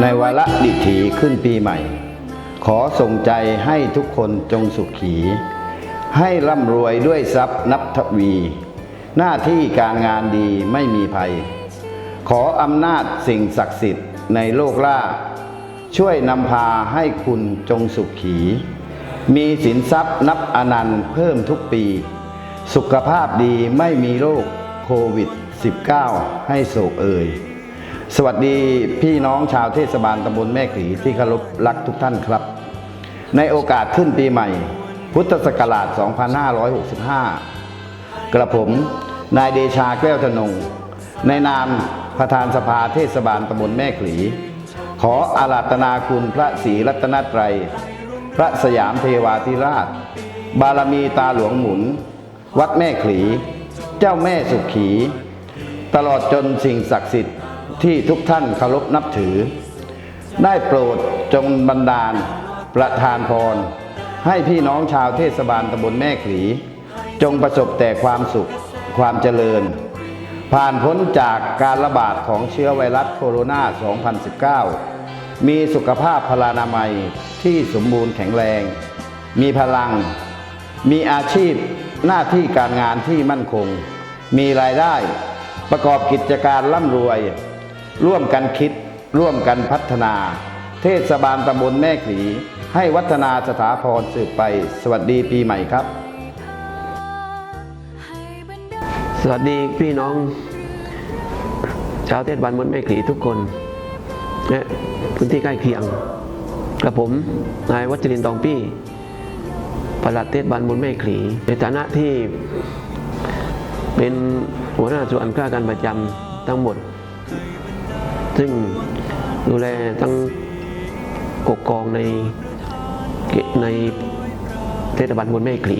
ในวาระดิถีขึ้นปีใหม่ ขอส่งใจให้ทุกคนจงสุขี ให้ร่ำรวยด้วยทรัพย์นับทวี หน้าที่การงานดีไม่มีภัย ขออำนาจสิ่งศักดิ์สิทธิ์ในโลกล่า ช่วยนำพาให้คุณจงสุขีมีสินทรัพย์นับอนันต์เพิ่มทุกปี สุขภาพดีไม่มีโรคโควิด -19 ให้โศกเอ่ย สวัสดีพี่น้องชาวเทศบาลตำบลแม่ขีที่เคารพรักทุกท่านครับ ในโอกาสขึ้นปีใหม่ พุทธศักราช 2565 กระผม นายเดชาแก้วธนง ในนามประธานสภาเทศบาลตำบลแม่ขีขออาราธนาคุณพระศรีรัตนตรัย พระสยามเทวาธิราช บารมีตาหลวงหมุน วัดแม่ขีเจ้าแม่สุขี ตลอดจนสิ่งศักดิ์สิทธิ์ ที่ทุกท่านเคารพนับถือ ได้โปรดจงบันดาลประทานพร ให้พี่น้องชาวเทศบาลตำบลแม่ขลี จงประสบแต่ความสุขความเจริญ ผ่านพ้นจากการระบาดของเชื้อไวรัสโคโรนา 2019 มีสุขภาพพลานามัยที่สมบูรณ์แข็งแรง มีพลัง มีอาชีพหน้าที่การงานที่มั่นคง มีรายได้ประกอบกิจการร่ำรวย ร่วมกันคิด ร่วมกันพัฒนา เทศบาลตำบลแม่ขีให้วัฒนาสถาพรสืบไป สวัสดีปีใหม่ครับ สวัสดีพี่น้อง ชาวเทศบาลมนแม่ขีทุกคนและพื้นที่ใกล้เคียงกับผมนายวัชรินทร์ทองปี้ปลัดเทศบาลมนแม่ขีในฐานะที่เป็นหัวหน้าส่วนข้าการประจำทั้งหมด ซึ่งดูแลทั้งกกองในในเทศบาลมนแม่ขลี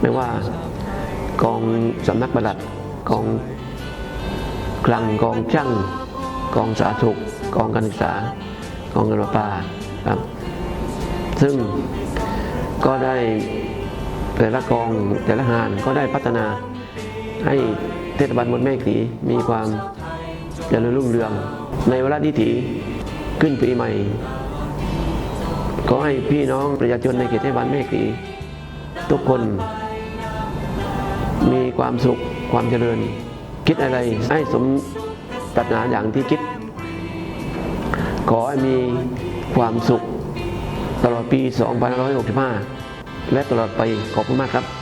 ไม่ว่ากองสำนักปลัดกองคลังกองช่างกองสาธารณสุขกองการศึกษากองการประปาครับ ซึ่งก็ได้แต่ละกองแต่ละงานก็ได้พัฒนาให้เทศบาลมนแม่ขีมีความ เจริญรุ่งเรือง ในเวลาดีถีขึ้นปีใหม่ ขอให้พี่น้องประชาชนในเขตเทศบาลแม่ขีทุกคน มีความสุขความเจริญ คิดอะไรให้สมปรารถนาอย่างที่คิด ขอให้มีความสุขตลอดปี 2565 และตลอดไปขอบคุณมากครับ